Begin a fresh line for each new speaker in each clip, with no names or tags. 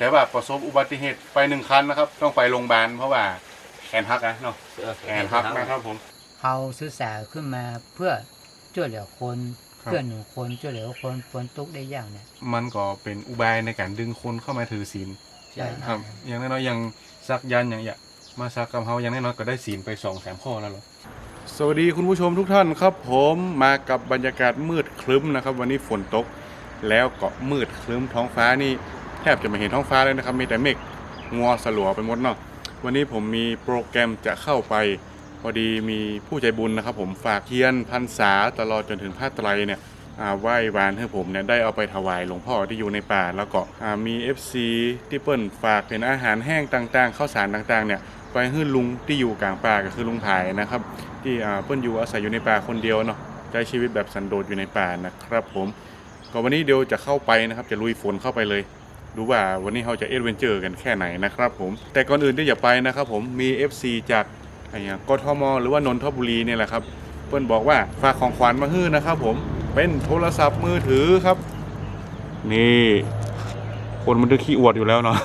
แต่ว่าประสบอุบัติเหตุไปหนึ่งคันนะครับ ต้องไปโรงพยาบาลเพราะว่าแขนหักนะเนาะแขนหักนะครับผม
เขาศึกษาขึ้นมาเพื่อช่วยเหลือคน
ครับ
เพื่อหนึ่งคนช่วยเหลือคนพ้นทุกข์ได้ยากเนี่ย
มันก็เป็นอุบายในการดึงคนเข้ามาถือศีล
ใช่
ครับ อย่างน้อยๆยังซักยันอย่างเงี้ยมาซักกับเฮาอย่างน้อยๆก็ได้ศีลไปสองสามข้อแล้วเหรอสวัสดีคุณผู้ชมทุกท่านครับ ผมมากับบรรยากาศมืดครึ้มนะครับ วันนี้ฝนตก แล้วก็มืดครึ้มท้องฟ้านี่ แทบจะไม่เห็นท้องฟ้าเลยนะครับ มีแต่เมฆงัวสลัวไปหมดเนาะวันนี้ผมมีโปรแกรมจะเข้าไป พอดีมีผู้ใจบุญนะครับ ผมฝากเทียนพรรษาตลอดจนถึงผ้าไตรเนี่ยอ่าไหว้วานให้ผมเนี่ยได้เอาไปถวายหลวงพ่อที่อยู่ในป่าแล้วก็มี FC ที่เปิ้ลฝากเป็นอาหารแห้งต่างๆข้าวสารต่างๆเนี่ยไปให้ลุงที่อยู่กลางป่าก็คือลุงผายนะครับ ที่เปิ้ลอยู่อาศัยอยู่ในป่าคนเดียวเนาะใช้ชีวิตแบบสันโดษอยู่ในป่านะครับ ผมก็วันนี้เดี๋ยวจะเข้าไปนะครับ จะลุยฝนเข้าไปเลย ดูว่าวันนี้เราจะเอ็ดเวนเจอร์กันแค่ไหนนะครับผม แต่ก่อนอื่นที่อย่าไปนะครับผมมี FC จากอะไรเงี้กทมหรือว่านนทบุรีเนี่ยแหละครับเปิ้ลบอกว่าฝากของขวัญมาให้นะครับผมเป็นโทรศัพท์มือถือครับ นี่คนมันจะขี้อวดอยู่แล้วเนาะ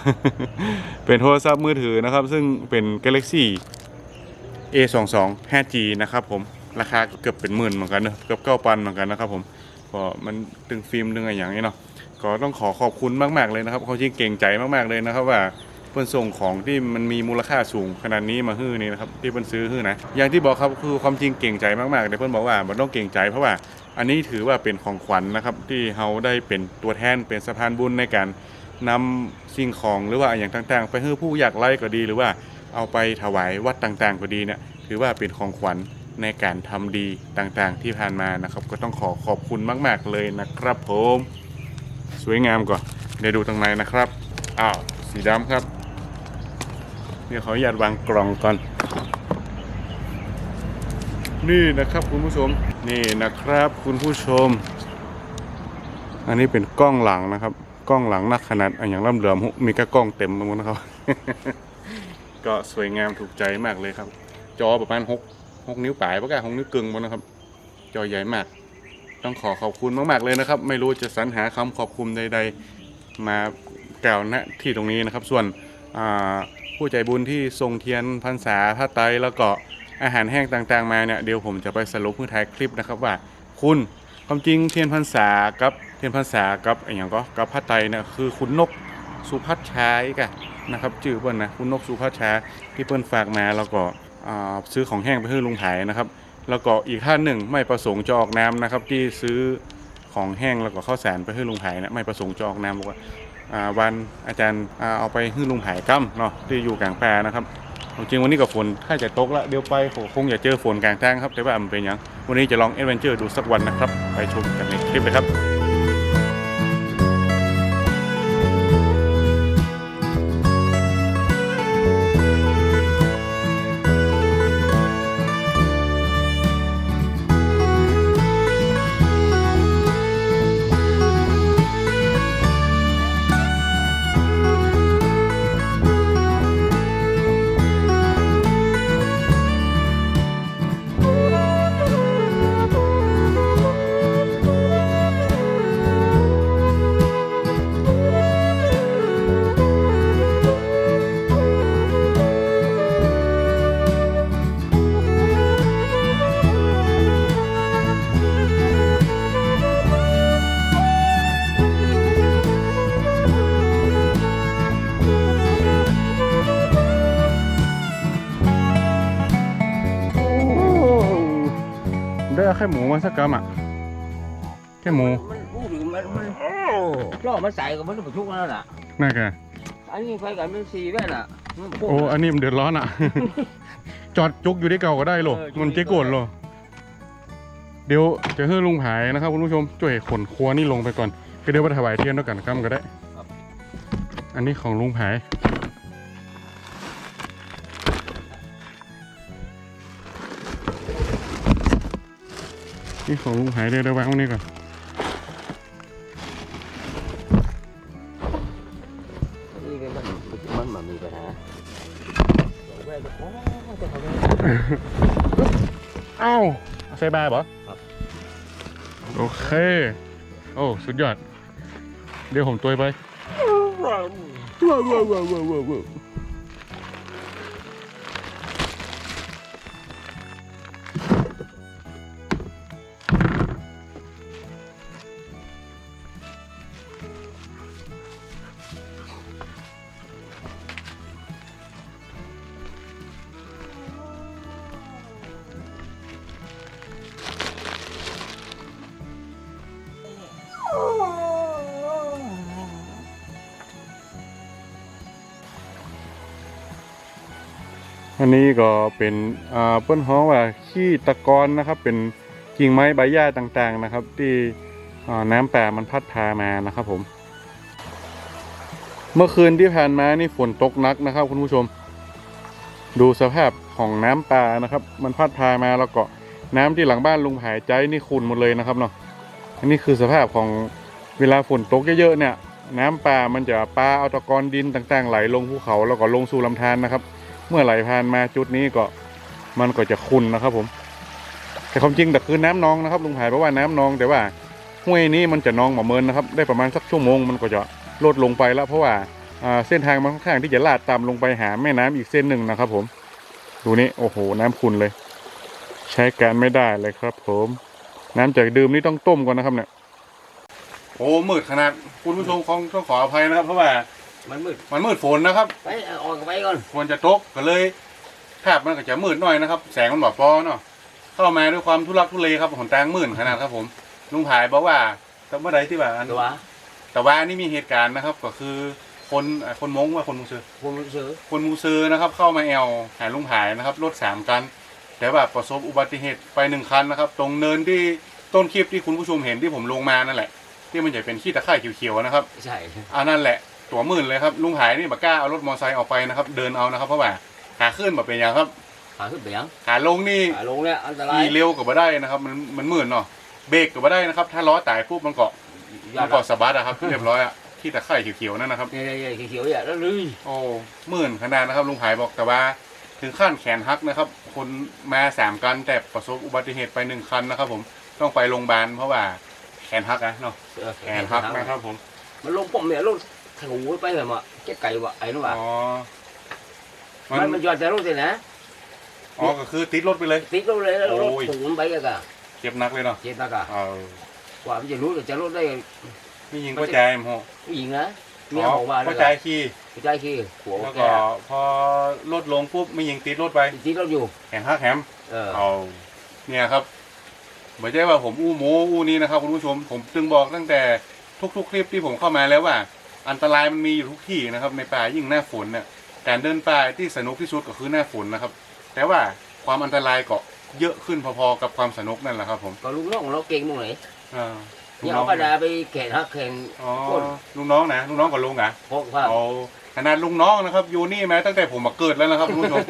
เป็นโทรศัพท์มือถือนะครับ ซึ่งเป็น Galaxy A22 5G นะครับผมราคาเกือบเป็นหมื่นเหมือนกันเนอะเกือบเก้าพันเหมือนกันนะครับผมก็มันดึงฟิล์มดึงอะไรอย่างนี้เนาะ ก็ต้องขอขอบคุณมาก ๆเลยนะครับเขาจริงเก่งใจมากๆเลยนะครับว่าเพื่อนส่งของที่มันมีมูลค่าสูงขนาดนี้มาฮื้อนี่นะครับที่เพื่อนซื้อฮื้อนะอย่างที่บอกครับคือความจริงเก่งใจมากๆแต่เพื่อนบอกว่ามันต้องเก่งใจเพราะว่าอันนี้ถือว่าเป็นของขวัญนะครับที่เราได้เป็นตัวแทนเป็นสะพานบุญในการนำสิ่งของหรือว่าอย่างต่างๆ ไปให้ผู้อยากไล่ก็ดี หรือว่าเอาไปถวายวัดต่างๆ ก็ดีเนี่ยถือว่าเป็นของขวัญในการทำดีต่างๆ ที่ผ่านมานะครับ ก็ต้องขอขอบคุณมาก ๆเลยนะครับผม สวยงามก่อนเดี๋ยวดูตรงในนะครับอ้าวสีดำครับเดี๋ยวขออนุญาตวางกล่องก่อน นี่นะครับคุณผู้ชมนี่นะครับคุณผู้ชม อันนี้เป็นกล้องหลังนะครับ กล้องหลังนักขนาดอย่างล่ำเหลือมมีกระกล้องเต็มไปหมดนะครับ ก็สวยงามถูกใจมากเลยครับ จอประมาณหกหกนิ้วปลายปะกะหกนิ้วกึ่งหมดนะครับ จอใหญ่มาก ต้องขอขอบคุณมาก ๆ เลยนะครับ ไม่รู้จะสรรหาคำขอบคุณใด ๆ มากล่าวณที่ตรงนี้นะครับ ส่วนผู้ใจบุญที่ทรงเทียนพรรษาผ้าไตรแล้วก็อาหารแห้งต่างๆมาเนี่ยเดี๋ยวผมจะไปสรุปเพื่อท้ายคลิปนะครับว่าคุณความจริงเทียนพรรษากับเทียนพรรษากับอย่างก็กับผ้าไตรเนี่ยคือคุณนกสุพัชชาอีกะนะครับชื่อเปิ้ลนะคุณนกสุพัชชาที่เปิ้ลฝากมาแล้วก็ซื้อของแห้งไปให้ลุงไผ่นะครับ แล้วก็อีกท่านหนึ่งไม่ประสงค์จะออกนานะครับ ที่ซื้อของแห้งแล้วก็ข้าวสารไปให้ลุงไผ่นะไม่ประสงค์จะออกน้ำบอกว่าวันอาจารย์เอาไปให้ลุงหายกั้มเนาะที่อยู่กลางแปรนะครับจริงวันนี้กับฝนถ้าจะตกละเดี๋ยวไปคงอย่าเจอฝนกลางทางครับแต่ว่ามันเป็นยังวันนี้จะลองเอ็ดเวนเจอร์ดูสักวันนะครับ ไปชมกันในคลิปเลยครับ ค่หมูมาสักกรัมอะแค่หมู
มันพูดถึงมันมันล่อมันใส่กับมันบรรทุกนั่นน่ะ
น่าแก
อันนี้ไปกับมันสีแว่นน่ะ
โอ้อันนี้มันเดือดร้อนอะ จอดจุกอยู่ที่เก่าก็ได้หรอ
เอออยู่
มันเจ๊โกนหรอเดี๋ยวจะให้ลุงหายนะครับคุณผู้ชมช่วยขนครัวนี่ลงไปก่อนก็เดี๋ยวไปถวายเทียนด้วยกันกั้มก็ได้ อันนี้ของลุงหาย นี่ของลุงหายเดี๋ยวเดี๋ยววางไว้นี่ก่อน
นี่ก็มันมันมันมีปัญหาแว่นโอ้จะเขาแว่น
อ้าวใส่บาร์บอ
ครับ
โอเค โอ้สุดยอด เดี๋ยวผมตัวไป อันนี้ก็เป็นอ่าเปิ้นฮ้องว่าขี้ตะกอนนะครับ เป็นกิ่งไม้ใบหญ้าต่างๆนะครับ ที่อ่าน้ำป่ามันพัดพามานะครับผม เมื่อคืนที่ผ่านมานี่ฝนตกหนักนะครับ คุณผู้ชม ดูสภาพของน้ำป่านะครับ มันพัดพามาแล้วก็น้ำที่หลังบ้านลุงหายใจนี่ขุ่นหมดเลยนะครับเนาะอันนี้คือสภาพของเวลาฝนตกเยอะๆเนี่ย น้ำป่ามันจะปลาเอาตะกอนดินต่าง ๆ ไหลลงภูเขาแล้วก็ลงสู่ลำธารนะครับ เมื่อไหลผ่านมาจุดนี้ก็มันก็จะขุ่นนะครับผม แต่ความจริงแต่คือน้ำนองนะครับลุงหายบอกว่าน้ำนองแต่ว่าห้วยนี้มันจะนองหมาเมินนะครับ ได้ประมาณสักชั่วโมงมันก็จะลดลงไปแล้ว เพราะว่าเส้นทางมันค่อนข้างที่จะลาดต่ำลงไปหาแม่น้ำอีกเส้นหนึ่งนะครับ ผม ดูนี่โอ้โห น้ำขุ่นเลย ใช้การไม่ได้เลยครับ ผม น้ำจากดื่มนี่ต้องต้มก่อนนะครับเนี่ยโอ้มืดขนาดคุณผู้ชมของต้องขออภัยนะครับ เพราะว่า
มันมืด
มันมืดฝนนะครับ
ไปเอาออกไปก่อน
ควรจะตกก็เลยภาพมันก็จะมืดหน่อยนะครับ แสงมันบอพอเนาะเข้ามาด้วยความทุรักทุเลครับหนทางมืดขนาดครับ ผมลุงผายบอกว่าแต่เมื่อใดที่ว่าอัน
ตัว
แต่ว่านี่มีเหตุการณ์นะครับ ก็คือคนอ่าคนมงว่าคนมูซือ
ผมรู้สึก
คนมูซือนะครับ เข้ามาแอลหาลุงผายนะครับรถสามคันแต่ว่าประสบอุบัติเหตุไปหนึ่งคันนะครับ ตรงเนินที่ต้นคลิปที่คุณผู้ชมเห็นที่ผมลงมานั่นแหละ ที่มันจะเป็นขี้ตะไคร่เขียวๆนะครับ
ใช่
อันนั่นแหละ ตัวหมื่นเลยครับลุงหายนี่บักกล้าเอารถมอเตอร์ไซค์ออกไปนะครับเดินเอานะครับเพราะว่าขาขึ้นแบบเป็นอย่างครับ
ขาขึ้นไปยัง
ขาลงนี่
ขาลงเนี่ยอันตราย
ขี่เร็วกับมาได้นะครับ มันมันหมื่นเนาะเบรกกับมาได้นะครับ ถ้าล้อตายปุ๊บมันเกาะ
ยอ
มั
ด
นเกาะสะบัดอะครับเรียบร้อยอะที่ตะไคร่เขียวๆนั่นนะครับ
เนี่ยเนี่ยเขียวๆเนี่ยแล้วลุย
โอ้หมื่นขนาดนะครับลุงหายบอกแต่ว่าถึงขั้นแขนหักนะครับ คนมาสามกันแต่ประสบอุบัติเหตุไปหนึ่งคันนะครับ ผมต้องไปโรงพยาบาลเพราะว่าแขนหักอะเนาะแขนหักนะครับผม
มันลงผมเนี่ยรถ ถูไปแบบว่าเจ๊ไก่ว่ะไอ้นู่นว่ะ
อ๋อมั
มัน
น
มันยอดแต่รถเลยนะ
อ๋อก็คือติดรถไปเลย
ติดรถเลยแล้วรถ
โอ้ย
ถูไปกันกะ
เจ็บหนักเลยเนาะ
เจ็บนักอะ
เออ
กว่ามันจะรู้จะรถได้
นี่ยิงก็ใจมโห
ผู้หญิงนะเมีย
อ๋อ
บอกว่า
ก็ใจขี่
ผู้ใจคือหัว
แล้ว
แก
ก็พอลดลงปุ๊บไม่ยิงติดรถไป
ติดรถอยู่
แขนหักแหม
เออ
เอาเนี่ยครับไม่ใช่ว่าผมอู้โม้อู้นี้นะครับคุณผู้ชมผมจึงบอกตั้งแต่ทุกๆคลิปที่ผมเข้ามาแล้วว่า อันตรายมันมีอยู่ทุกที่นะครับ ในป่ายิ่งหน้าฝนเนี่ยการเดินป่าที่สนุกที่สุดก็คือหน้าฝนนะครับ แต่ว่าความอันตรายก็เยอะขึ้นพอๆกับความสนุกนั่นแหละครับ ผม
ก็ลูกน้องเราเก่งตรงไหน
อ่าลู
เนี่ย
น้อ
เอา
ง
กระดาษไปแข่งฮักแข่ง
อ๋อลูกน้องนะลูกน้องกับลุงอะ
พกผ้า
เอาขนาดลุงน้องนะครับอยู่นี่แม้ตั้งแต่ผมมาเกิดแล้วนะครับคุณผู้ชม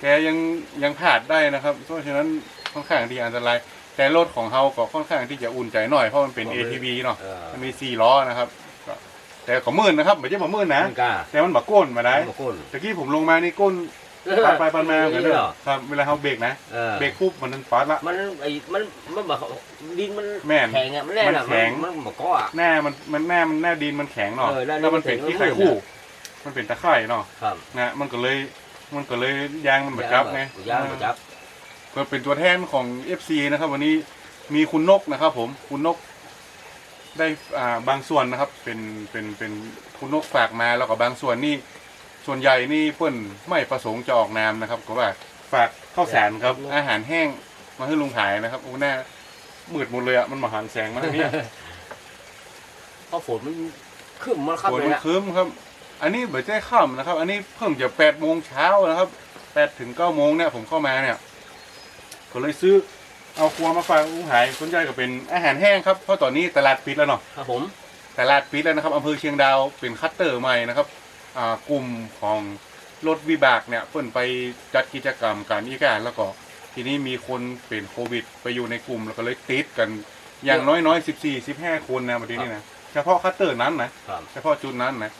แกยังยังพลาดได้นะครับ เพราะฉะนั้นค่อนข้างที่อันตราย แต่รถของเฮาก็ค่อนข้างที่จะอุ่นใจหน่อยเพราะมันเป็น ATV เนาะ
เออ
มันมีสี่ล้อนะครับก็ แต่ก็มื่นนะครับไม่ใช่บ่มื่นนะ
มันกล้า
แต่มันบักก้นมาได้
บางคน
ตะกี้ผมลงมานี่ก้นปัดไปปัดมาเหมือนเดิมครับเวลาเฮาเบรกนะ
เออ
เบรกปุ๊บมันนั้นปัดละ
มันไอ้มันมันแบบดินมัน
แม่น
แข็งอะมันแน่น่ะ
มันแข็ง
มันมันบอกก็อะ
หน้ามันมันหน้ามันหน้าดินมันแข็งเนาะ
เออหน้าดิน
แล้วมันเป็น
มันแข็ง
ที่ไข่คู่ มันเป็นตะไคร่เนาะ
ครับ
นะมันก็เลยมันก็เลยยางมันบดจับไง
ยางมันจับ
ก็เป็นตัวแทนของ FC นะครับ วันนี้มีคุณนกนะครับ ผมคุณนก ได้อ่าบางส่วนนะครับเป็นเป็นเป็นคุณนกฝากมาแล้วก็บางส่วนนี่ส่วนใหญ่นี่เพื่อนไม่ประสงค์จะออกนามนะครับก็ว่าฝากข้าวสารครับ อาหารแห้งมาให้ลุงขายนะครับโอ้หน้ามืดหมดเลยอะมันมาหันแสงมาทางเนี้ย
เพราะฝนมันขึ้นมันขับ
ฝน
เลย
มัน
นะ
ครึ้มครับ อันนี้เบิดแจ้ค่ำนะครับ อันนี้เพิ่งจะแปดโมงเช้านะครับแปดถึงเก้าโมงเนี่ยผมเข้ามาเนี่ยก็เลยซื้อ เอาครัวมาฝากลุงหายสนใจก็เป็นอาหารแห้งครับเพราะตอนนี้ตลาดปิดแล้วเนาะ
ครับผม
ตลาดปิดแล้วนะครับอำเภอเชียงดาวเป็นคัตเตอร์ใหม่นะครับอ่ากลุ่มของรถวิบากเนี่ยเพิ่นไปจัดกิจกรรมการอีการแล้วก็ทีนี้มีคนเป็นโควิด ไปอยู่ในกลุ่มแล้วก็เลยติดกันอย่างน้อยๆสิบสี่สิบห้าคนนะประเทศนี้นะเฉพาะคัตเตอร์นั้นนะ
ครับ
เฉพาะจุดนั้นนะ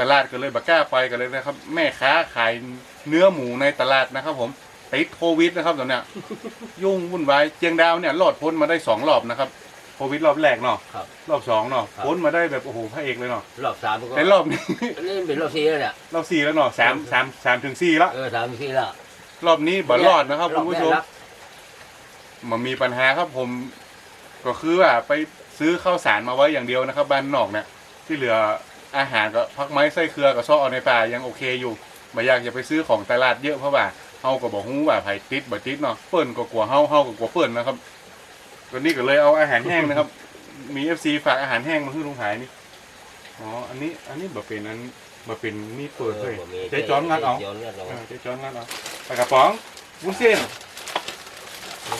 ตลาดก็เลยบักกล้าไปกันเลยนะครับ แม่ค้าขายเนื้อหมูในตลาดนะครับผม ติดโควิดนะครับตอนเนี้ยยุ่งวุ่นวายเจียงดาวเนี่ยรอดพ้นมาได้สองรอบนะครับโควิดรอบแรกเนาะ
ครับ
รอบสองเนาะ
ครับ
พ้นมาได้แบบโอ้โหพระเอกเลยเนาะ
รอบสามมันก็
แต่รอบนี้
อันนี่เป็นรอบสี่แล้วเนี่ย
รอบสี่แล้วเนาะสามสามสามถึงสี่ละ
เออสามสี่แล้ว
รอบนี้บ่รอดนะครับคุณผู้ชม
รอบแกรับ
มันมีปัญหาครับผมก็คือว่าไปซื้อข้าวสารมาไว้อย่างเดียวนะครับ บ้านนอกเนี่ยที่เหลืออาหารก็พักไม้ไส้เครือกับซอกเอาในป่ายังโอเคอยู่ไม่อยากจะไปซื้อของตลาดเยอะเพราะว่า เฮาก็บอกฮู้ว่าไผติดบ่ติดเนาะเปิ้นก็กลัวเฮาเฮาก็กลัวเปิ้นนะครับวันนี้ก็เลยเอาอาหารแห้งนะครับ มี FC ฝากอาหารแห้งมาให้ลุงหายนี่อ๋ออันนี้อันนี้บ่เป็นอันบ่เป็นนี่เปิดเลย
ออบ่มี
ใจจ้อนงัดเอา
ใจจ้อนงัดเอา
เออใจจ้อนงัดเอาปลากระป๋องวุ้นเส้น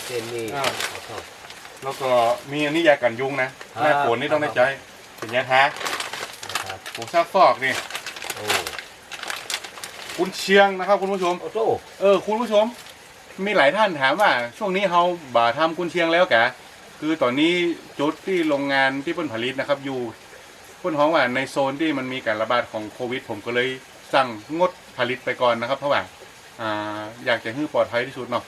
เส้นนี่
อ่า
เอาเข้า
แล้วก็มีอันนี้ยากันยุงนะหน้าฝนนี่ต้องได้ใจเป็นยาทา
นะครับ
ผงซักฟอกนี่
โอ้
คุณเชียงนะครับคุณผู้ชม
โอ้โห
เออคุณผู้ชม มีหลายท่านถามว่า ช่วงนี้เฮาบ่าทำกุนเชียงแล้วกะคือตอนนี้จุดที่โรงงานที่เพิ่นผลิตนะครับ อยู่เพิ่นฮ้องว่าในโซนที่มันมีการระบาดของโควิด ผมก็เลยสั่งงดผลิตไปก่อนนะครับ เพราะว่าอ่าอยากจะให้ปลอดภัยที่สุดเนาะ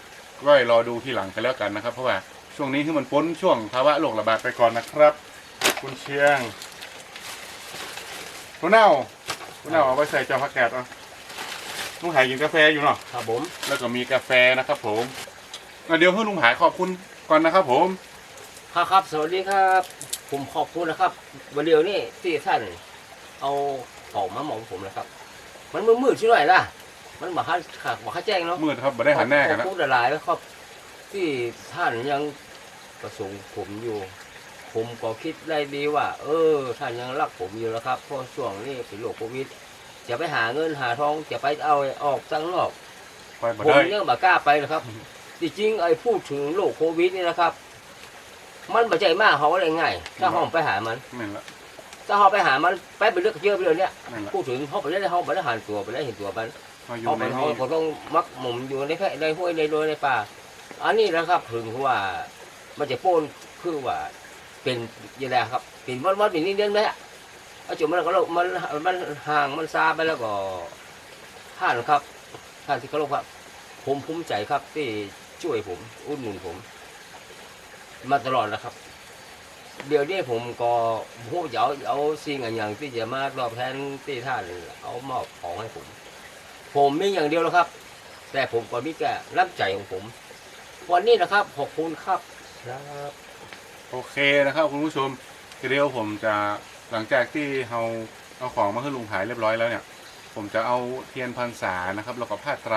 ก็รอดูทีหลังกันแล้วกันนะครับ เพราะว่าช่วงนี้ที่มันพ้นช่วงภาวะโรคระบาดไปก่อนนะครับ คุณเชียงตัวเน่าตัวเน่าเอาไปใส่จอผักกาดเอา ลุงหายกินกาแฟอยู่เนาะ
ครับผม
แล้วก็มีกาแฟนะครับผมอะเดี๋ยวให้ลุงหายขอบคุณก่อนนะครับ ผม
ครับครับ สวัสดีครับ ผมขอบคุณนะครับวันเดียวนี่ที่ท่านเอาของมาหมองผมนะครับ มันมืดมืดๆช่วยล่ะ มันบอกให้ขาบอกให้แจ้งเนาะ
มืดครับบ่ได้หันหน้ากัน
ข
นะ
อบคุณหลายๆนะครับ ที่ท่านยังประสงค์ผมอยู่ ผมก็คิดได้ดีว่า เออ ท่านยังรักผมอยู่นะครับเพราะช่วงนี้เป็นโรคโควิด จะไปหาเงินหาทองจะไปเอาออกข้างนอก
ไปบ่
ผม
ได้
ยังบ่กล้าไปนะครับจริงๆไอ้พูดถึงโรคโควิดนี่นะครับ มันบ่ใจมากเขาอะไรง่ายถ้าห้องไปหามัน
นั่นละ
ถ้าเขาไปหามันไปเป็นเรื่องเยอะไปเลยเนี่ย
นั่นละ
พูดถึงเขาไปได้เขาไปได้หันตัวไปได้เห็นตัวมัน
เขาอยู่
เขา
ใน
ไปเขา
นี่
ก็ต้องมักหมุมอยู่ในแค่ในห้วยในโดยในป่า อันนี้นะครับถึงว่ามันจะโป้นคือว่าเป็นยังไงครับเป็นวัดวัดเป็นนิดเดียวนะ เอาจุดมันก็เรามันมันห่างมันซาไปแล้วก็ท่านครับท่านที่เคารพครับ ผมภูมิใจครับที่ช่วยผมอุดหนุนผม มาตลอดนะครับ เดี๋ยวนี้ผมก็พูดจเอาเอาสิ่งอันอย่างที่จะมาตอบแทนที่ท่านเอามอบของให้ผม ผมมีอย่างเดียวแล้วครับ แต่ผมก็มีแค่น้ำใจของผม วันนี้นะครับขอบคุณครับครับ
โอเคนะครับคุณผู้ชมเดี๋ยวผมจะ หลังจากที่เราเอาของมาให้ลุงหายเรียบร้อยแล้วเนี่ย ผมจะเอาเทียนพรรษานะครับ แล้วก็ผ้าไตร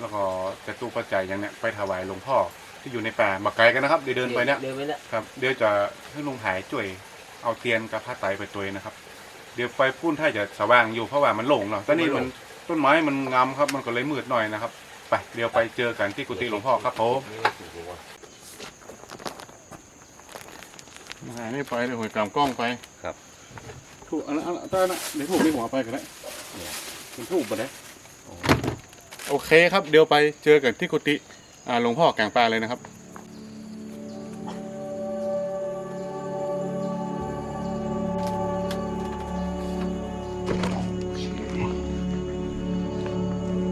แล้วก็จะตู้ปัจจัยอย่างเนี้ยไปถวายหลวงพ่อที่อยู่ในป่ามาไกลกันนะครับเดี๋ยวเดินไปเนี่ย
เดินไปเนี่ย
ครับเดี๋ยวจะให้ลุงหายช่วยเอาเทียนกับผ้าไตรไปตัวนะครับ เดี๋ยวไฟพุ่นถ้าจะสว่างอยู่เพราะว่ามันหลงเนาะตอนนี้มันต้นไม้มันงามครับมันก็เลยมืดหน่อยนะครับไปเดี๋ยวไปเจอกันที่กุฏิหลวงพ่อครับผม หายไม่ไปเดี๋ยวหวยกำกล้องไป
ครับ
ถูกอันนั้นอันนั้นอันนั้นเดี๋ยวถูกในหัวไปกันได้มันถูกไปได้โอเคครับ เดี๋ยวไปเจอกันที่กุฏิอ่าหลวงพ่อแกงปลาเลยนะครับ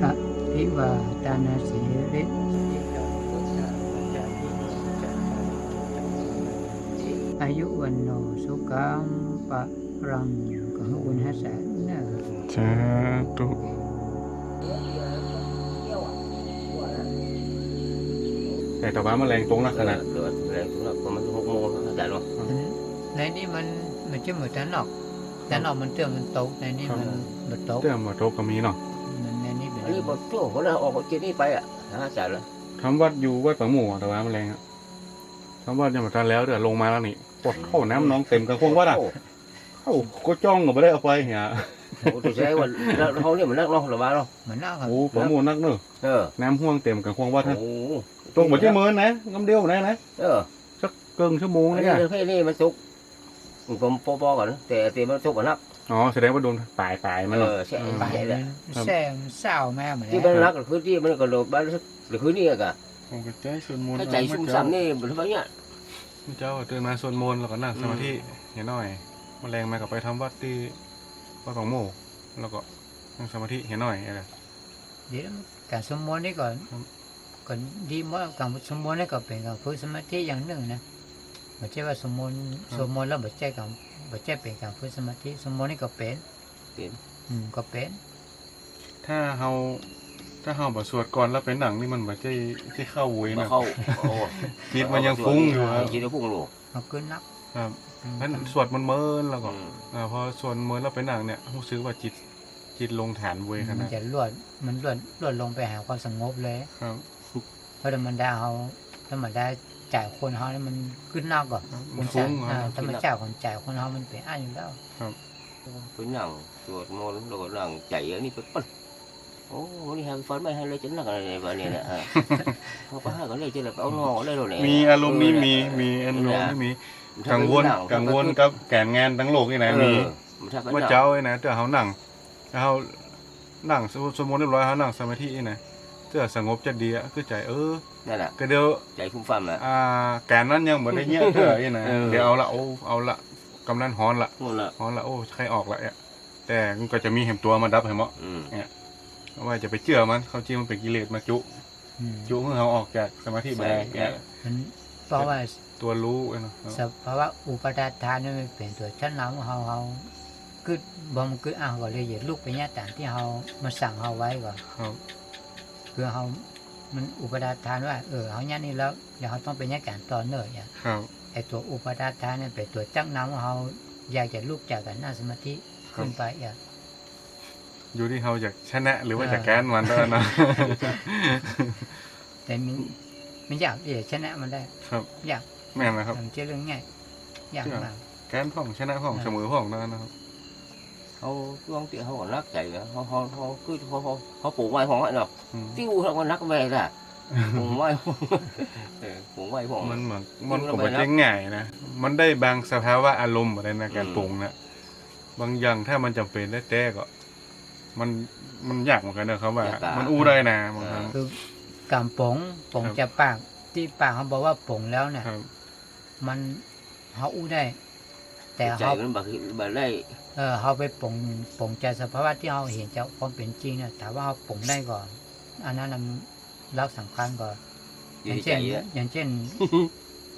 พระพิวาตานาสีริ อายุวันโนสุขังปะรังก็ให้อุณหสันเนอ
สาธุแต่แต่ว่าแมลงตรงนะขนาด
เกิดแรงถึงประมาณหกโมงแล้วแต่เนาะ
ในนี้มันมันจะเหมือนแต่นอกแต่นอกมันเตือนมันตกในนี้มันมันตก
เตื้อมาโตกก็มีเนาะ
มันในนี้เป็น
อันนี้บอกโจ้ผมเลยออกจากที่นี่ไปอะนะจ่ายเลย
ทำวัดอยู่วัดปะหมู่อะแต่ว่าแมลงอะทำวัดยังไม่ทันแล้วเดี๋ยวลงมาแล้วนี่ ปวดเข้าน้ำน้องเต็มกระพวงวัดอะ
โอ้
เข้าก็จ้องก็ไม่ได้เอาไปเหีย
โหตัวใช้ว่าแล้วเขาเนี่ยมันนักเนาะหรือว่าเนาะ
เหมือนนอกครับ
โอ้ปะหมู่นักเนอะ
เออ
น้ำห่วงเต็มกระพวงวัดฮะ
โอ้
ตรงเหมือนที่เมินนะกำเดียวนะนะ
เออ
สักเกิงชั่วโมง
อัน
เลย
นี้
อะ
แค่นี้มันสุกผมปอๆก่อนนะแต่แต่มันสุกกว่านัก
อ๋อแสดงว่าโดนปลายปลายๆมัน
เอ
เนาะ
อใช่ไปแหละ
แซงเศร้าแม่เหมือน
ที่มันรักคือที่มันก็โดดบ้านหรือคือนี่อะกะ
ผมก็ใจส่วนมนต์
ถ้าใจชุ่มฉ่ำนี่เป็นแบบเนี้ย
เจ้าเดินมาส่วนมนต์แล้วก็นั่งสมาธิเห็นหน่อยแมลงมากับไปทำวัดที่วัดของโมแล้วก็นั่งสมาธิเห็นหน่อยอะไร
เดี๋ยวการสมมตินี่ก่อน
ครับ
ก่อนดีมากการสมมตินี่ก็เป็นการฝึกสมาธิอย่างหนึ่งนะบ่ใช่ว่าสมมติสมมติแล้วบ่ใช่กับบ่ใช่เป็นการฝึกสมาธิสมมตินี่ก็เป็น
เป็น
อืมก็เป็น
ถ้าเฮา ถ้าเฮาบ่สวดก่อนแล้วเป็นหนังนี่มันบ่ใช่ที่เข้าเวย
มา
นะ
เข้าโอ้
จิตมันยังฟุ้งอยู่ครับ
จิตมันฟุ้งอยู่
เอาขึ้นนัก
ครับ
อืม
เพราะฉะนั้นสวดมันเมินแล้วก็
อืม
อ่าพอสวดเมินแล้วเป็นหนังเนี่ยรู้สึกว่าจิตจิตลงฐานเวยข
มั
นาด
นจะลวดมันลวดลวดลงไปหาความสงบเลย
ครับ
เพราะธรรมดาเขาธรรมดาจ่ายคนเขานี่มันขึ้นนอกก่อน
มัน
จ่า
ฟุ้
ย
งค
อ่า
รับ
ธรรมชาติของจ่ายคนเขามันเป็นอันอยู่แล้ว
เป็นหนังสวดมนต์แล้วก็หนังใจอันนี้ไปปั้น โอ้นี่ฮะฟันไม่ให้เลยจะหนักอะไรเนี่ยวันนี้เนี่ยฮะเขาไปหากันเลยจะเลยไปเอานอเลยเลย
มีอารมณ์นี้มีมีอารมณ์นี้มีกังวลกังวลกับแกนงานทั้งโลกนี่นะมีว่าเจ้าไอ้นะเจ้าเขาหนังเขาหนังสมมติเรียบร้อยเขาหนังสมาธิไอ้นะเจ้าสงบจะดีอะคือใจเออ
นั่นแหละ
ก็เดี๋ยว
ใจฟุ้งฟั่มอะ
อ่าแกนนั้นยังบ่ได้เงี้ยเถอะไอ้นะ
เออ
เดี๋ยวเอาละโอ้เอาละกำนันฮ้อนละ
นู่นละ
ฮ้อนละโอ้ใครออกละเนี่ยแต่มันก็จะมีเห็มตัวมาดับให้เหมาะ
อืม
ว่าจะไปเชื่อมันเขาจริงมันเป็นกิเลสมาจุ
อืม
จุเมื่อเขาออกจากสมาธิไปได้เนี่ย
มันเพราะว่า
ตัวรู้ไอ้นะ
สภาวะอุปทานทานนี่มันเป็นตัวชั้นนำของเขาเขาคือบ่มันคืออ้างก็เลยอย่าลุกไปเนี่ยตามที่เขามาสั่งเขาไว้ก่อน
ครับ
คือเขามันอุปทานทานว่าเออเขาเนี่ยนี่แล้วเดี๋ยวเขาต้องเป็นเนี่ยการต่อเนื่องเนี่ย
ครับ
ไอตัวอุปทานทานเนี่ยเป็นตัวจักนำของเขาอยากจะลุกจากการนั่งสมาธิขึ้นไปอะ
อยู่ที่เขาอยากชนะหรือว่าจะแกนมันด้วยนะ
แต่มันมันอยากที่จะชนะมันได้
ครับ
อยาก
แม่นนะครับ
ทำเชื่อเรื่องง่ายอยากมาก
แกนพ่องชนะพ่องเสมอพ่องนั่นนะครับ
เขาลองเตี้ยเขาก็รักใจนะเขาเขาเขาคือเขาเขาเขาปลูกไว้ของเนาะ
อืม
ติ้วเขาก็รักแม่ล่ะปลูกไว้เออปลูกไว้ของ
มันเหมือนมัน
จริงๆ
ก็
แล้ว
ไม่
ไป
ได้ง่ายนะมันได้บางสภาวะอารมณ์อะไรในการ
อืม
ปรุงนะบางอย่างถ้ามันจำเป็นได้แต่ก็ มันมันยากเหมือนกันนะครับว่ามันอู้ได้นะบางครั้ง
คือกำปงปง
ครับ
จะปากที่ปากเขาบอกว่าปงแล้วเนี่ย
ครับ
มันเขาอู้ได้ แต่
ใจ
เขา
มันแบบแบบได้
เออเขาไปปงปงใจสภาวะที่เขาเห็นจากความเป็นจริงเนี่ยแต่ว่าเขาปงได้ก่อน อันนั้นน่ะมันรักสำคัญก่อน
อ
อย่ย่าง
ในใจ
เช่น
อะ
อย่างเช่น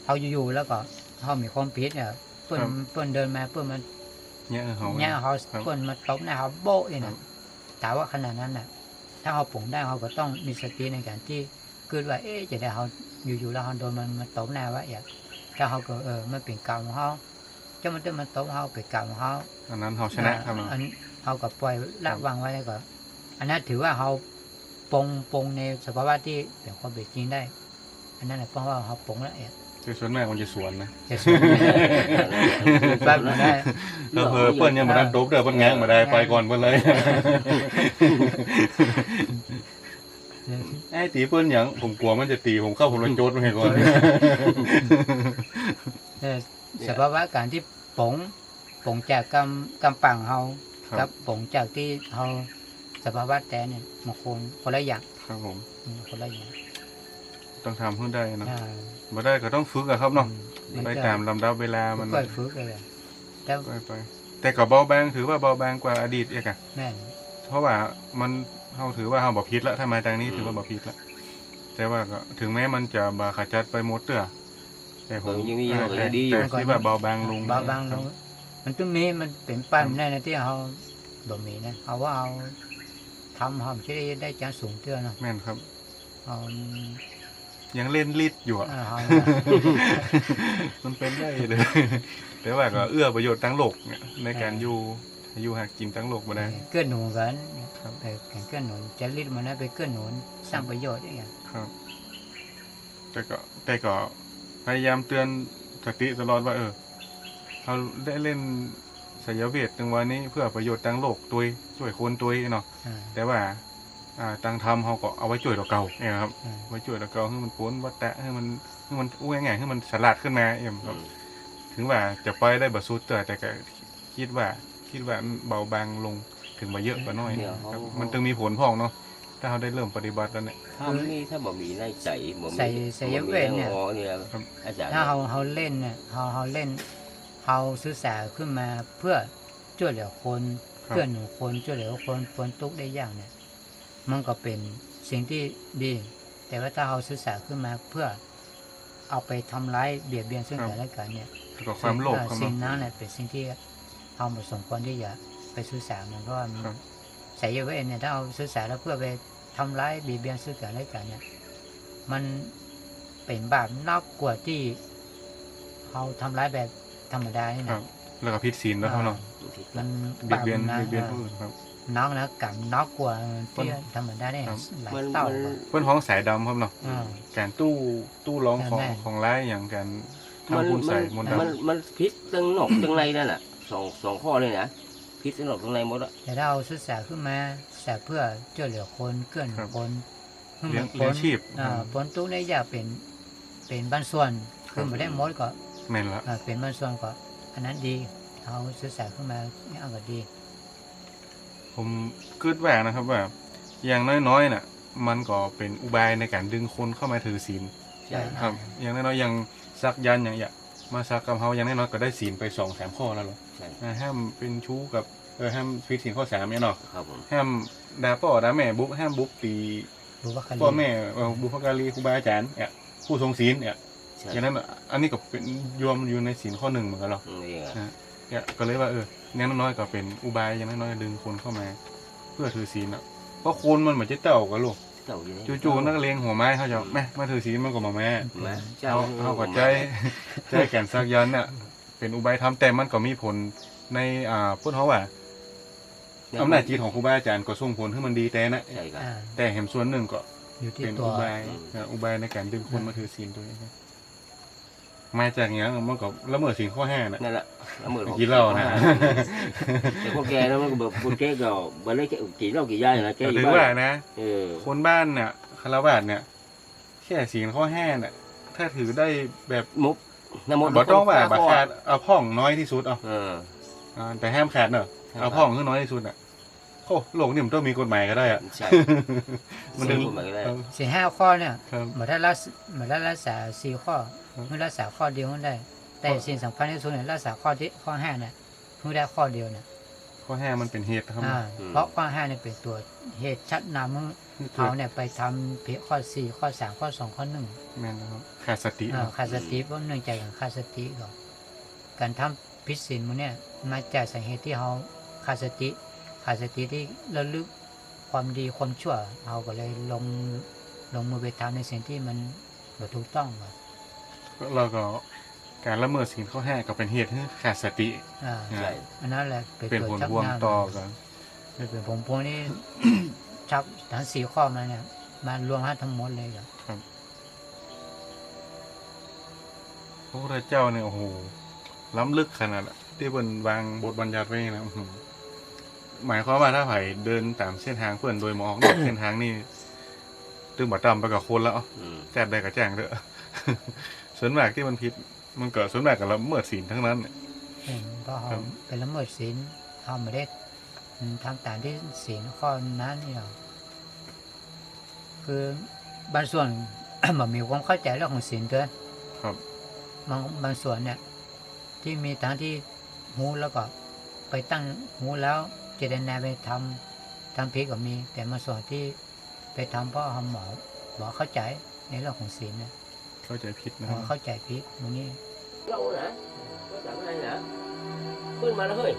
เขาอยู่ๆแล้วก็เขามีความผิดเนี่ยเพื่อน
ครับ
เพื่อนเดินมาเพื่อนมัน
เนี่ยเขา
เนี่ยเขา
ครับ
เพื่อนมาตบหน้าเขาโบะเอง
ครั
นะ
บ
แต่ว่าขนาดนั้นน่ะ ถ้าเขาปลงได้เขาก็ต้องมีสติในการที่เกิดว่าเอ๊ะจะได้เขาอยู่ๆแล้วเขาโดนมันมาตบหน้าว่าอย่างถ้าเขาก็เออมันเป็นกรรมของเขาจะมันจะมาตบเขาเป็นกรรมของเขา
อันนั้นเขาชนะครับ
อันเขาก็ปล่อยละวางไว้แล้วก็ อันนั้นถือว่าเขาปลงปลงในสภาวะที่เป็นความเป็นจริงได้ อันนั้นแหละเพราะว่าเขาปลงแล้วเอง
คือส่วนมากมันจะสวนนะ
จะสวยบ้านมาได้
เราเพอเปิ้นยังมาดันตบเด้อเปิ้นแง้งมาได้ไปก่อนเปิ้นเลยไอ้ตีเปิ้นหยังผมกลัวมันจะตีผมเข้าผมระโจดไปก่อน
เออสภาวะการที่ปลงปลงจากกำกำปังเขา
ครั
กับบปลงจากที่เขาสภาวะแต่เนี่ยมันคนคนละอย่าง
ครับผม
อืมคนละอย่าง
ต้องทำให้ได้นะ
อ่า
มาได้ก็ต้องฝึกอะครับเนาะ
อืม
ไป
จะ
ตามลำดับเวลามัน
ค่อยฝึกเลยแต่
ไปไปแต่ก็เบาบางถือว่าเบาบางกว่าอดีตอีกอะ
แม่น
เพราะว่ามันเขาถือว่าเขาบอกผิดแล้วถ้ามาทางนี้ถือว่าบอกผิดแล้วแต่ว่าก็ถึงแม้มันจะบาขจัดไปหมดเตื้อแต่ผม
เออยังมีอยู่
แต่
ยังดีอยู่
แต่คิดว่าเบาบางลง
เบาบางลงมันต้องมีมันเป็นปั้นแน่นะที่เขาบ่มีนะเอาว่าเอาทำเขาจะได้ได้จานสูงเตื้อเนาะ
แม่นครับ
เอา
ยังเล่นลิดอยู่อะ
เอาเอา
มันเป็นได้เลย แต่ว่าก็เอื้อประโยชน์ทั้งโลกเนี่ยในการอยู่อยู่หากินทั้งโลกมาได้
เกื้อหนุนกัน
ครับ
เออการเกื้อหนุนจะรีดมันนะไปเกื้อหนุนสร้างประโยชน์อย่างเงี้ย
ครับ แต่ก็แต่ก็พยายามเตือนสติตลอดว่า เออเราได้เล่นสายเวทตังวันนี้เพื่อประโยชน์ทั้งโลกตัวช่วยคนตัวเนาะ
อ่า
แต่ว่า อ่าตังทำเขาก็เอาไว้ช่วยตัวเก่าเนี่ยครับ
อ่า
ไว้ช่วยตัวเก่าให้มันพ้นวัฏฏะให้มันให้มันอู้ง่ายๆให้มันฉลาดขึ้นมาเอ็มครับ ถึงว่าจะไปได้บัสุดแต่แต่ก็คิดว่าคิดว่าเบาบางลงถึงมาเยอะกว่าน้อย
เนี่ย
ครับ
เขา
มันต้องมีผลพ่องเนาะถ้าเขาได้เริ่มปฏิบัติแล้วเนี่ย
ถ้ามีถ้าบ่มีในใจบ่มี
ใส่ใส่ยเวทเนี่ย
บ่มีแรงงอเนี่ย
ครับ
อาจารย์
ถ้าเขาเขาเล่นเนี่ยเขาเขาเล่นเขาศึกษาขึ้นมาเพื่อช่วยเหลือคน
ครับ
เพื่อหนุนคนช่วยเหลือคนพ้นทุกข์ได้ยากเนี่ย มันก็เป็นสิ่งที่ดี แต่ว่าถ้าเขาศึกษาขึ้นมาเพื่อเอาไปทำร้ายเบียดเบียนซึ่งกันและกันเนี่ย
แล้วก็ความโลภ
เอ่อ
เข้า
สิ่
มาง
นั้นเนี่ยเป็นสิ่งที่เราไม่สมควรที่จะไปสื่อสารมันเพราะว่ามัน
ครับ
สายเวทเนี่ยถ้าเอาสื่อสารแล้วเพื่อไปทำร้ายเบียดเบียนซึ่งกันและกันเนี่ย มันเป็นบาปนอกกว่าที่เราทำร้ายแบบธรรมดานี่
ครั
นะ
บแล้วก็ผิดศีลแล้วเขาเนาะ
มัน
เบียดเบียน
บาป
เบียดเบียน
นะ
ผู้อื่นครับ
น้องนะกับนอกกว่าที่ธรรมดาเนี่ยหลาย
มัน
เต่า
เพื่อนห้องสายดำครับเนาะการตู้ตู้ร้องของของร้ายอย่างการ
มัน
ทำคุณ
มั
ใส่มนต์
มัน
ดำ
มันพิษตั้งนอกตั้งในนั่นน่ะสองสองข้อเลยนะพิษตั้งนอกตั้งในหมดอะ
แต่ถ้าเอาสื่อสารขึ้นมาสารเพื่อช่วยเหลือคนเกื้อหนุนคน
เลี้ยงเลี้ยงชีพ
อ่าผลตู้ในอยากเป็นเป็นบ้านส่วนคือไม่ได้หมดก่อ่าเป็นบ้านส่วนก็อันนั้นดีเอาสื่อสารขึ้นมาเนี่ยก็ดี
ผมคิดว่านะครับว่าอย่างน้อยๆน่ะ มันก็เป็นอุบายในการดึงคนเข้ามาถือศีล
ใช่
ครับ อย่างน้อยๆอย่างซักยันต์อย่างเงี้ยมาซักกับเฮาอย่างน้อยๆก็ได้ศีลไปสองสามข้อแล้วหรอ
ใช่
อ่าห้ามเป็นชู้กับเออห้ามผิดศีลข้อสามเนี่ยเนาะ
ครับผม
ห้ามด่าพ่อด่าแม่บุ๊บห้ามบุ๊บตี
รู้ว่าคดี
พ่อแม่เอ่อบุพการีครูบาอาจารย์เนี่ยผู้ทรงศีลเนี่ย
ใช่
อย่างนั้นอะอันนี้ก็เป็นรวมอยู่ในศีลข้อหนึ่งเหมือนกันหรอ
นี่ไง
เนี่ยก็เลยว่าเอออย่างน้อยๆก็เป็นอุบายอย่างน้อยๆดึงคนเข้ามา เพื่อถือศีลอะเพราะคนมันเหมือนจะเต่ากันลูก
เจ้าอยู่นี่
จู่ๆนักเลงหัวไม้เขาจะแม่มาถือศีลมันก็มาแม่
แม่เจ้า
เอาเอากับใจใจแก่นซักยันเนี่ยเป็นอุบายทำแต่มันก็มีผลในอ่าพูดเขาว่าอำนาจจิตของครูบาอาจารย์ก็ส่งผลให้มันดีแต่นะ
ใช่ครับ
อ่า
แต่เห็นส่วนหนึ่งก็
อยู่ที่
เป็น
ตัว
อุบาย
อืม
อ่าอุบายในการดึงคนมาถือศีลตัวเองครับ มาจากอย่างนั้นมันก็ละเมิดศีลข้อห้าน่ะ
นั่นแหละละเมิด
กินเหล้านะ
แต่พวกแกแล้วมันก็แบบคนแกก็บันเลยแกกี่เหล้ากี่ย่ายนะแก
แต่
อ
ถื
ยู่
อว่า
บ้าน
นะ
เออ
คนบ้านเนี่ยคารวะเนี่ยแค่ศีลข้อห้าน่ะ ถ้าถือได้แบบ
มุกน้ำมนต์
บ่ต้องว่าบา
ข้อ
ขาดเอาพ่องน้อยที่สุดเอา
เออ
อ่าแต่ห้ามขาดเนอะเอาพ่องขึ้นน้อยที่สุดอะ โอ้โลกนี่มันต้องมีกฎหมายก็ได้อะ
ใช่
มันดึง
พูดมาก็ได้
ครับ
สี่ห้าข้อเนี่ย
ครับ
เหมือนได้รักษเหมือนได้รักษาสี่ข้อ
ครับ
เมื่อรักษาข้อเดียวก็ได้ แต่สิ่งสำคัญที่สุดเนี่ยรักษาข้อที่ข้อห้าเนี่ยเพิ่งได้ข้อเดียวเนี่ย
ข้อห้ามันเป็นเหตุครับ
อ่าเพราะข้อห้าเนี่ยเป็นตัวเหตุชัดนำให้เขาเนี่ยไปทำผิดข้อสี่ข้อสามข้อสองข้อหนึ่ง
แม่นนะครับขาดสติ
อ่าขาดสติเพราะเนื่องจากการขาดสติก่อนการทำพิษสินมันเนี่ยมาจากสาเหตุที่เขาขาดสติ ขาดสติที่ระลึกความดีความชั่วเขาก็เลยลงลงมือไปทำในสิ่งที่มันไม่ถูกต้องก่อน
แล้วก็การละเมิดศีลข้อห้าก็เป็นเหตุให้ขาดสติ
อ่า
ใช่
อันนั้นแหละ
เป็นผลพวงต่อกัน
เป็นผลพวงนี่ชับทั้งสี่ข้อมาเนี่ยมารวมให้ทั้งหมดเลยครับ
พระพุทธเจ้าเนี่ยโอ้โหล้ำลึกขนาดอะที่บนวางบทบัญญัติไว้นะอื้อ หือหมายความว่าถ้าไผ่เดินตามเส้นทางเพื่อนโดยมองนอกเส้นทางนี่ตึงบัดดำไปกับคนแล้ว
อืม
แจ้ได้กับแจ้งเด้อส่วนมากที่มันผิด มันเกิดส่วนมากกับละเมิดศีลทั้งนั้นเนี่ย
เป็นเพราะ
ครั
เขา
บ
เป็นละเมิดศีลเขาไม่ได้ทำตามที่ศีลข้อนั้นนี่หรอกคือบางส่วนมันมีความเข้าใจเรื่องของศีลด้วย
ครับ
บางบางส่วนเนี่ย ที่มีทั้งที่หูแล้วก็ไปตั้งหูแล้ว เจตนาไปทำทำผิดก็มี แต่บางส่วนที่ไปทำเพราะเขาหมอหมอเข้าใจในเรื่องของศีลเนี่ย
เข้าใจผิดนะ
ห
ค
ม
รั
อบเข้าใจผิดตรงนี้
เหล้านะก็จับอะไรนะขึ้นมาแล้วเฮ้ย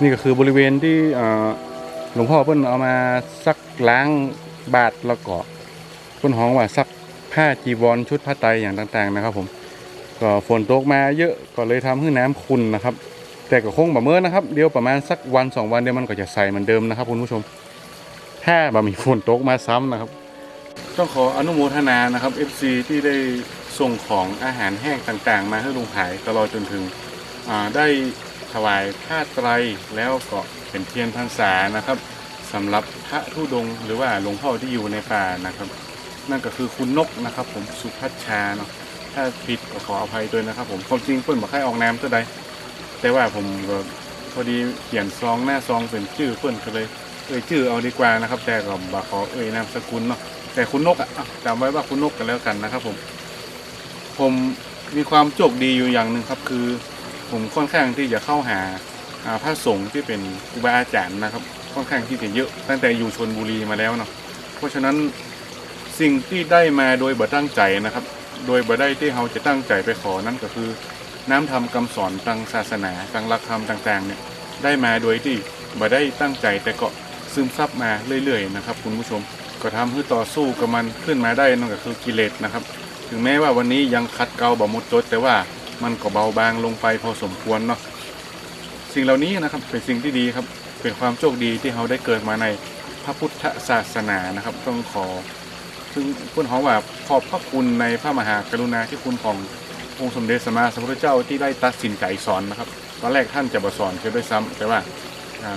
นี่ก็คือบริเวณที่หลวงพ่อเพิ่นเอามาซักล้างบาทแล้วก็เพิ่นห้องว่าซักผ้าจีวรชุดผ้าไตรอย่างต่างๆนะครับ ผม ก็ฝนตกมาเยอะก็เลยทำให้น้ำขุ่นนะครับ แต่ก็คงแบบเมื่อนะครับ เดี๋ยวประมาณสักวันสองวันเดี๋ยวมันก็จะใสเหมือนเดิมนะครับคุณผู้ชม ถ้าบ่มีฝนตกมาซ้ำนะครับ ต้องขออนุโมทนานะครับ FC ที่ได้ส่งของอาหารแห้งต่างๆ มาให้ลุงขายตลอดจนถึงได้ ถวายผ้าไตรแล้วก็เป็นเทียนพรรษานะครับสำหรับพระธุดงหรือว่าหลวงพ่อที่อยู่ในป่านะครับ นั่นก็คือคุณนกนะครับ ผมสุพัชชาเนาะถ้าผิดก็ขออภัยด้วยนะครับ ผมความจริงเปิ้นบอกให้ออกนามตัวใดแต่ว่าผมก็พอดีเขียนซองหน้าซองเป็นชื่อเปิ้นก็เลยเอ่ยชื่อเอาดีกว่านะครับ แต่ก็บอกขอเอ่ยนามสกุลเนาะแต่คุณนกอะอะจำไว้ว่าคุณนกกันแล้วกันนะครับ ผม ผมมีความโชคดีอยู่อย่างหนึ่งครับ คือ ผมค่อนข้างที่จะเข้าหาพระสงฆ์ที่เป็นครูบาอาจารย์นะครับ ค่อนข้างที่จะเยอะตั้งแต่อยู่ชนบุรีมาแล้วเนาะเพราะฉะนั้นสิ่งที่ได้มาโดยบ่ตั้งใจนะครับ โดยบ่ได้ที่เราจะตั้งใจไปขอนั่นก็คือ น้ำธรรมคำสอนทางศาสนาทางหลักธรรมต่างๆเนี่ยได้มาโดยที่บ่ได้ตั้งใจแต่ก็ซึมซับมาเรื่อยๆนะครับคุณผู้ชมก็ทำให้ต่อสู้กับมันขึ้นมาได้นั่นก็คือกิเลสนะครับ ถึงแม้ว่าวันนี้ยังคัดเกาบ่หมดจด แต่ว่า มันก็เบาบางลงไปพอสมควรเนาะสิ่งเหล่านี้นะครับเป็นสิ่งที่ดีครับเป็นความโชคดีที่เราได้เกิดมาในพระพุทธศาสนานะครับ ต้องขอซึ่งคุณหอว่าขอบพระคุณในพระมหากรุณาธิคุณขององค์สมเด็จสมมาสัมพุทธเจ้าที่ได้ตัดสินใจสอนนะครับ ตอนแรกท่านจะบ่สอนเสียด้วยซ้ำแต่ว่า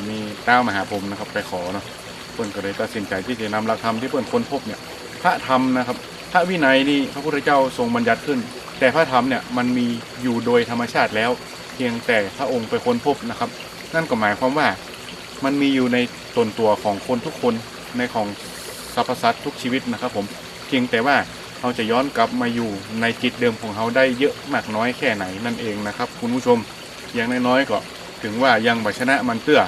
มีเต้ามหาพรมนะครับไปขอเนาะเพื่อนก็เลยตัดสินใจที่จะนำหลักธรรมที่เพื่อนค้นพบเนี่ยพระธรรมนะครับ พระวินัยนี่พระพุทธเจ้าทรงบัญญัติขึ้น แต่พระธรรมเนี่ยมันมีอยู่โดยธรรมชาติแล้ว เพียงแต่พระองค์ไปค้นพบนะครับ นั่นก็หมายความว่ามันมีอยู่ในตนตัวของคนทุกคนในของสรรพสัตว์ทุกชีวิตนะครับ ผมเพียงแต่ว่าเราจะย้อนกลับมาอยู่ในจิตเดิมของเขาได้เยอะมากน้อยแค่ไหนนั่นเองนะครับ คุณผู้ชมอย่างน้อยๆก็ถึงว่ายังบัชนะมันเตื้อ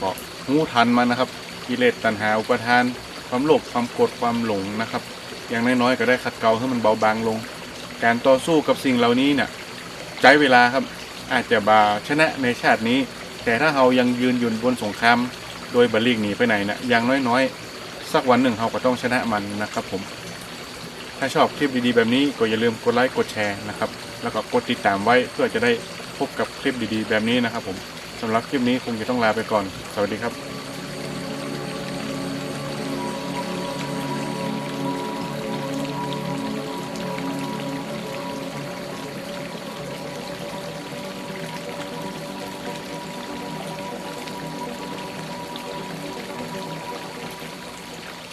ก็หูทันมันนะครับกิเลสตัณหาอุปทาน ความโลภความโกรธความหลงนะครับ อย่างน้อยๆก็ได้ขัดเกลาให้มันเบาบางลง การต่อสู้กับสิ่งเหล่านี้เนี่ยใช้เวลาครับอาจจะบาชนะในชาตินี้ แต่ถ้าเรายังยืนหยุ่นบนสงครามโดยบลีกหนีไปไหนนะอย่างน้อยๆ สักวันหนึ่งเราก็ต้องชนะมันนะครับผม ถ้าชอบคลิปดีๆ แบบนี้ก็อย่าลืมกดไลค์กดแชร์นะครับ แล้วก็กดติดตามไว้เพื่อจะได้พบกับคลิปดีๆ แบบนี้นะครับผมสำหรับคลิปนี้คงจะต้องลาไปก่อน สวัสดีครับ